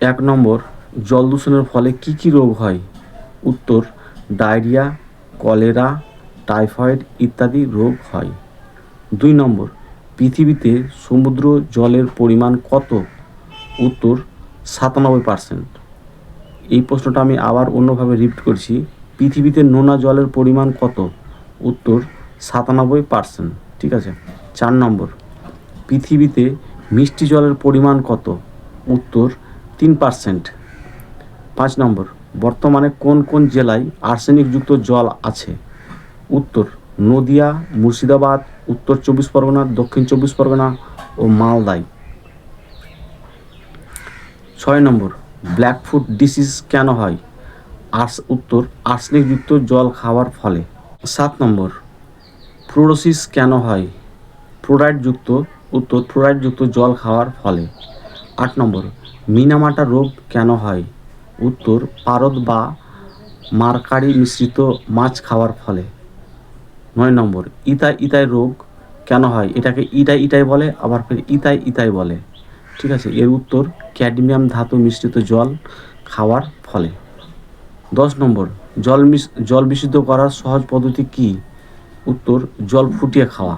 এক নম্বর, জল দূষণের ফলে কি কি রোগ হয়? উত্তর, ডায়রিয়া, কলেরা, টাইফয়েড ইত্যাদি রোগ হয়। দুই নম্বর, পৃথিবীতে সমুদ্র জলের পরিমাণ কত? উত্তর, সাতানব্বই পার্সেন্ট। এই প্রশ্নটা আমি আবার অন্যভাবে রিপিট করছি। পৃথিবীতে নোনা জলের পরিমাণ কত? উত্তর, সাতানব্বই পার্সেন্ট। ঠিক আছে? চার নম্বর, পৃথিবীতে মিষ্টি জলের পরিমাণ কত? উত্তর তিন পার্সেন্ট। পাঁচ নম্বর, বর্তমানে কোন কোন জেলায় আর্সেনিকযুক্ত জল আছে? উত্তর, নদিয়া, মুর্শিদাবাদ, উত্তর চব্বিশ পরগনা, দক্ষিণ চব্বিশ পরগনা ও মালদায়। ছয় নম্বর, ব্ল্যাক ফুড ডিসিজ কেন হয়? আর্স, উত্তর, আর্সেনিকযুক্ত জল খাওয়ার ফলে। সাত নম্বর ফ্লোরোসিস কেন হয়? ফ্লোরাইডযুক্ত উত্তর ফ্লোরাইডযুক্ত জল খাওয়ার ফলে। আট নম্বর, মিনামাটা রোগ কেন হয়? উত্তর, পারদ বা মারকারি মিশ্রিত মাছ খাওয়ার ফলে। নয় নম্বর, ইতাই ইতাই রোগ কেন হয়? এটাকে ইটাই ইটাই বলে, আবার ফের ইতাই ইতাই বলে। ঠিক আছে, এর উত্তর, ক্যাডমিয়াম ধাতু মিশ্রিত জল খাওয়ার ফলে। দশ নম্বর, জল জল বিশুদ্ধ করার সহজ পদ্ধতি কী? উত্তর, জল ফুটিয়ে খাওয়া।